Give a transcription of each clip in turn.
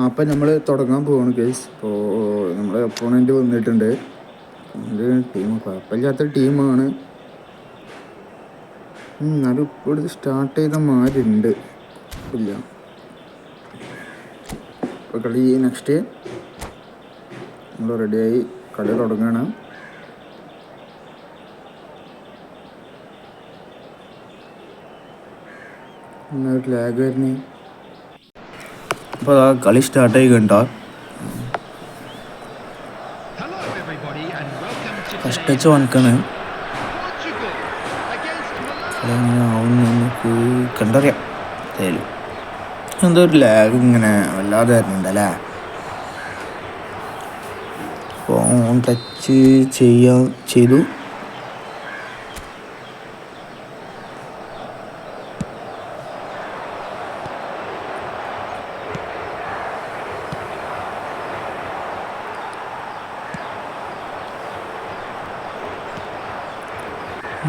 അപ്പം നമ്മൾ തുടങ്ങാൻ പോവാണ് കേസ് ഇപ്പോൾ നമ്മുടെ ഒപ്പോണന്റ് വന്നിട്ടുണ്ട്. ടീം കുഴപ്പമില്ലാത്ത ടീമാണ് എന്നാലും ഇപ്പോൾ ഇത് സ്റ്റാർട്ട് ചെയ്ത മാരുണ്ട്. ഇല്ല. ഇപ്പോൾ കളി നെക്സ്റ്റ് നമ്മൾ റെഡിയായി കളി തുടങ്ങണം. എന്നൊരു ലാഗ് വരുന്നേ. അപ്പോൾ ആ കളി സ്റ്റാർട്ടായി കണ്ട Hello, everybody, and welcome to first today's touch വനക്കാണ്. അതെങ്ങനെ ആവുന്നു നമുക്ക് കണ്ടറിയാം. എന്തായാലും എന്തോ ഒരു ലാഗ് ഇങ്ങനെ വല്ലാതെ വരുന്നുണ്ട് അല്ലേ ഫോൺ ടച്ച് ചെയ്യാൻ ചെയ്തു.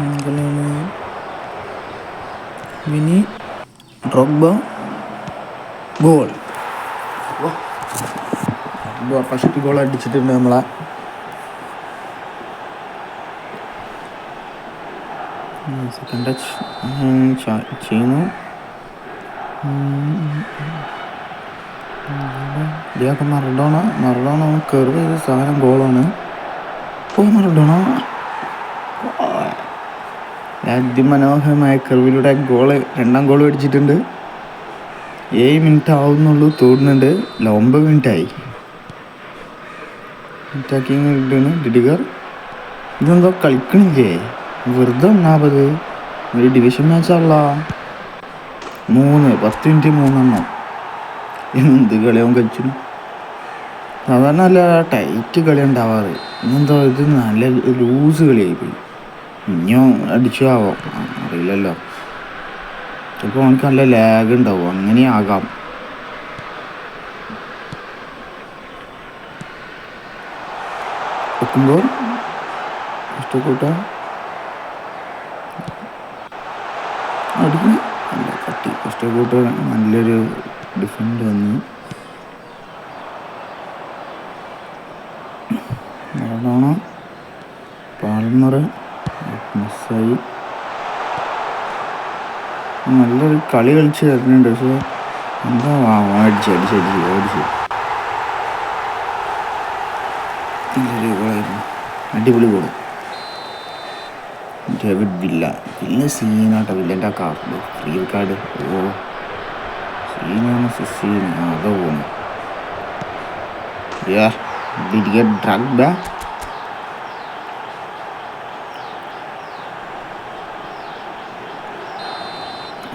അങ്ങനെയാണ് mini Drogba goal first goal അടിച്ചിട്ടുണ്ട് നമ്മളെ. സെക്കൻഡ് ടച്ച് ചെയ്യുന്നു. ഇതൊക്കെ മറഡോണ മറഡോണ കയറി സാധനം ഗോളാണ് ഓ മറഡോണ. അതിമനോഹരമായ കർവിലൂടെ ഗോൾ രണ്ടാം ഗോൾ അടിച്ചിട്ടുണ്ട്. ഏഴ് മിനിറ്റ് ആവുന്നുള്ളൂ തോന്നുന്നുണ്ട്. അല്ല ഒമ്പത് മിനിറ്റ് ആയി അറ്റാക്കിങ് ഇട്ടാണ് ഡിഡിഗർ ഇതെന്തോ കളിക്കണില്ലേ? വെറുതെ ഒന്നാമത് ഒരു ഡിവിഷൻ മാച്ചാണല്ല മൂന്ന് പത്ത് മിനിറ്റ് മൂന്നെണ്ണം. എന്ത് കളിയാവും കളിച്ചു സാധാരണ നല്ല ടൈറ്റ് കളി ഉണ്ടാവാറ്. ഇന്നെന്തോ ഇത് നല്ല ലൂസ് കളിയായി പോയി. ഇനിയോ അടിച്ചു ആവാം അറിയില്ലല്ലോ. ചിലപ്പോൾ അവനക്ക് നല്ല ലാഗ് ഉണ്ടാവും. അങ്ങനെ ആകാം വെക്കുമ്പോൾ ഇഷ്ടപ്പെട്ട ഇഷ്ടപ്പെട്ട നല്ലൊരു ഡിഫൻഡ് വന്നു. മറഡോണ പാൽമറ് മിസ്സായി നല്ലൊരു കളി കളിച്ച് തരുന്നുണ്ട് പക്ഷേ എന്താ അടിച്ച് അടിച്ച് അടിച്ച് അടിച്ച്. നല്ലൊരു ഗോളായിരുന്നു അടിപൊളി ഗോൾ ഡേവിഡ് വില്ല. വില്ല സീനാട്ടോ വില്ലന്റെ ആ കാർഡ് ഫ്രീ കാർഡ് ഓ സീനാണ് സീൻ അതോ യാ ഡ്രഗ് ബാ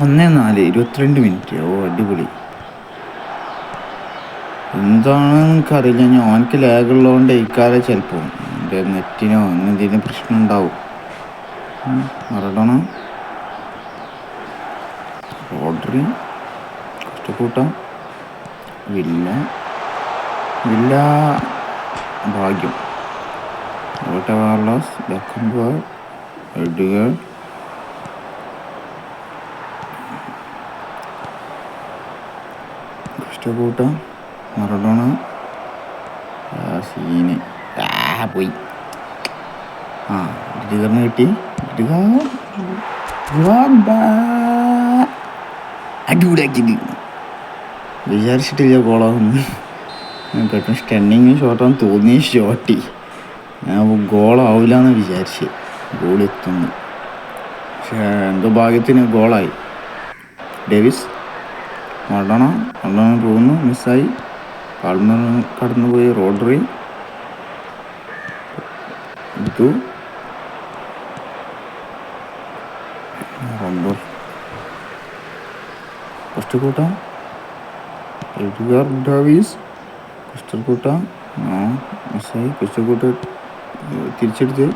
ഒന്നേ നാല് ഇരുപത്തിരണ്ട് മിനിറ്റ്. ഓ അടിപൊളി. എന്താണെന്ന് എനിക്കറിയില്ല. ഞാൻ ഓനക്ക് ലാഗുള്ളതുകൊണ്ട് ഇക്കാലെ ചിലപ്പോൾ എന്റെ നെറ്റിനോ അങ്ങനെ എന്തെങ്കിലും പ്രശ്നം ഉണ്ടാവും. മറടണം ഓർഡർ കഷ്ടക്കൂട്ടം വില്ല. വില്ല ഭാഗ്യം. റോട്ട വാർലോസ് ബെക്കംബർ എഡുകൾ കഷ്ടക്കൂട്ടം മറഡോണ. സീന്. ആ പോയി. ആ ഡിഗറിന് കിട്ടി. അടിപൊളിയാക്കിയിട്ട് വിചാരിച്ചിട്ടില്ല ഗോളാവുന്നു പെട്ടെന്ന് സ്റ്റണ്ണിങ് ഷോട്ടാന്ന് തോന്നിയ ഷോട്ടി ഞാൻ ഗോളാവില്ല എന്ന് വിചാരിച്ച് ഗോളെത്തുന്നു പക്ഷേ എന്തോ ഭാഗ്യത്തിന് ഗോളായി ഡേവിസ്? മറഡോണ മറഡോണ പോകുന്നു മിസ്സായി പാൾമർ കടന്നുപോയി റോഡറി എടുത്തു. റോഡർ ഫസ്റ്റ് കൂട്ടം. Edgar Davids. ക്രിസ്റ്റൽ കൂട്ട. ആ മിസ്സായി ക്രിസ്റ്റൽ കൂട്ട തിരിച്ചെടുത്ത്.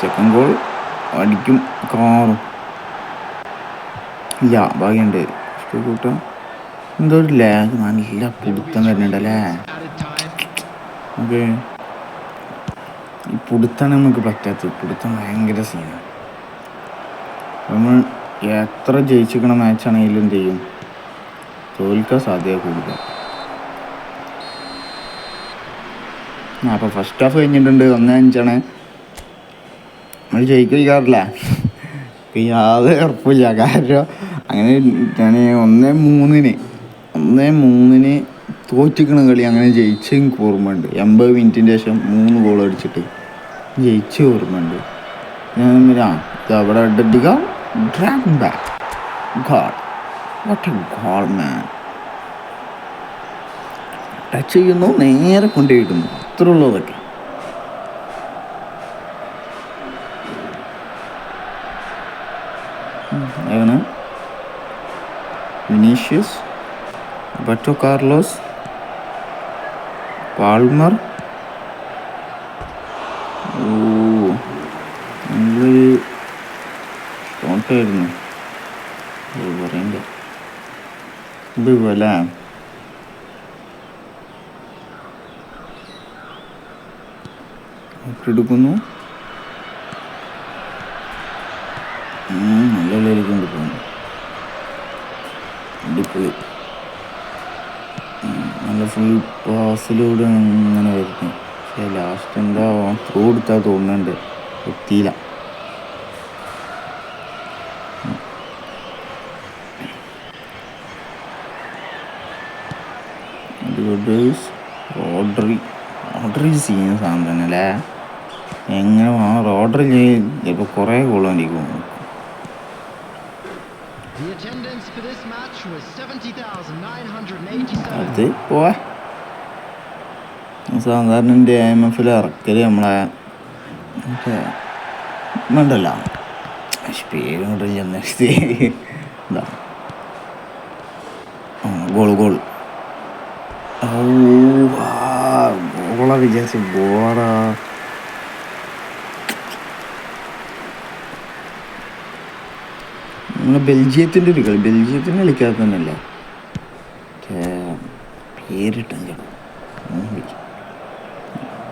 സെക്കൻഡ് ഗോൾ അടിക്കും കാറും. ഇല്ല ഭാഗ്യമുണ്ട് ഫസ്റ്റ് കൂട്ട. എന്തോ ഒരു ലാഗ് നല്ല പിടുത്തം വരുന്നുണ്ട് അല്ലേ. ഓക്കെ. ഈ പിടുത്താണ് നമുക്ക് പറ്റാത്ത പിടുത്തം ഭയങ്കര സീനാണ് നമ്മൾ എത്ര ജയിച്ചിക്കണ മാച്ചാണെങ്കിലും എന്ത് ചെയ്യും? തോൽക്കാൻ സാധ്യത കൂടുതൽ. അപ്പോൾ ഫസ്റ്റ് ഹാഫ് കഴിഞ്ഞിട്ടുണ്ട്. ഒന്നേ അഞ്ചാണ്. നമ്മൾ ജയിക്കില്ലാറില്ല യാതൊരു ഉറപ്പില്ല. കാരണം അങ്ങനെ ഞാൻ ഒന്നേ മൂന്നിന് ഒന്നേ മൂന്നിന് തോറ്റിക്കണ കളി അങ്ങനെ ജയിച്ച ഓർമ്മയുണ്ട്. എൺപത് മിനിറ്റിന്റെ ശേഷം മൂന്ന് ഗോൾ അടിച്ചിട്ട് ജയിച്ച ഓർമ്മയുണ്ട്. ഞാൻ അവിടെ അടിക്കുക ടച്ച് ചെയ്യുന്നു നേരെ കൊണ്ടുപോയിടുന്നു. അത്ര ഉള്ളതൊക്കെ വിനീഷ്യസ് ബറ്റോ കാർലോസ് പാൾമർ ഓ വില എടുക്കുന്നു. നല്ല കളിയിലേക്ക് കൊണ്ട് പോകുന്നു അടിപൊളി നല്ല ഫുൾ പാസിലൂടെ ഇങ്ങനെ വരുന്നു. പക്ഷേ ലാസ്റ്റ് എന്താ ത്രൂ എടുത്താൽ തോന്നുന്നുണ്ട്. എത്തിയില്ല. റോഡറി റോഡറി ചെയ്യുന്ന സാധനം തന്നെ അല്ലേ എങ്ങനെ റോഡറി ചെയ്യും ചിലപ്പോൾ കുറേ കോളം The അത് പോവാ. സാധാരണ എന്റെ എം എഫിൽ ഇറക്കൽ നമ്മളെ ഉണ്ടല്ലോ പേര് ഗോൾ ഗോൾ ഗോളാ വിചാരിച്ചു ഗോളാ നമ്മളെ ബെൽജിയത്തിന്റെ ഒരു കളി ബെൽജിയത്തിന് കളിക്കാതെ തന്നെയല്ല? പേരിട്ടില്ല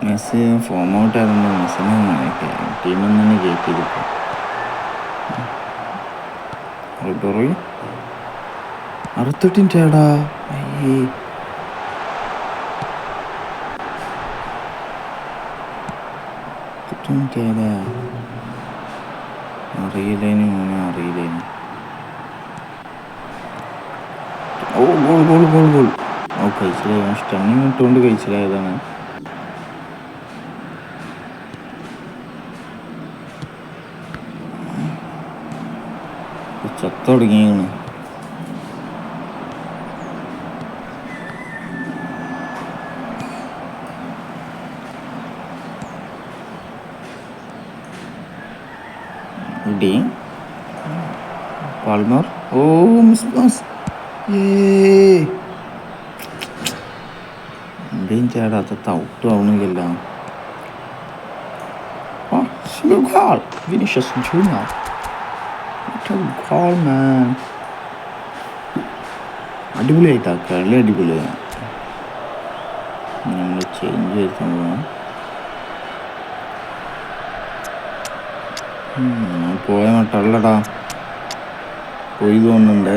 മെസ്സി ഫോം ഔട്ട് ആയതുകൊണ്ട് മെസ്സിനെ ടീമിൽ നിന്ന് കയറ്റിയിരിക്കും റോയി അറുപത്തെട്ടിന്റെ ആടാ അയ്യേ. അറുപത്തെട്ടിന്റെ ആടാ അറിയില്ലേനും അറിയില്ലേനും. ഓ ഗോൾ ഗോൾ ഗോൾ ഗോൾ ഓ കഴിച്ചിലായി സ്റ്റണ്ണിങ് ഇട്ടുകൊണ്ട് കഴിച്ചിലായതാണ് ചത്തൊടുങ്ങിയാണ് ഇടി പാൾമർ ഓ മിസ് പാസ് എന്റെയും ചേടാത്ത തൗട്ടും മാൻ അടിപൊളിയായിട്ടാ കളി അടിപൊളിയാണ് നമ്മൾ ചേഞ്ച് മട്ടല്ലടാ പോയി തോന്നുന്നുണ്ട്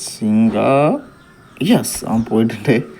Singer, Yes, I'm pointed.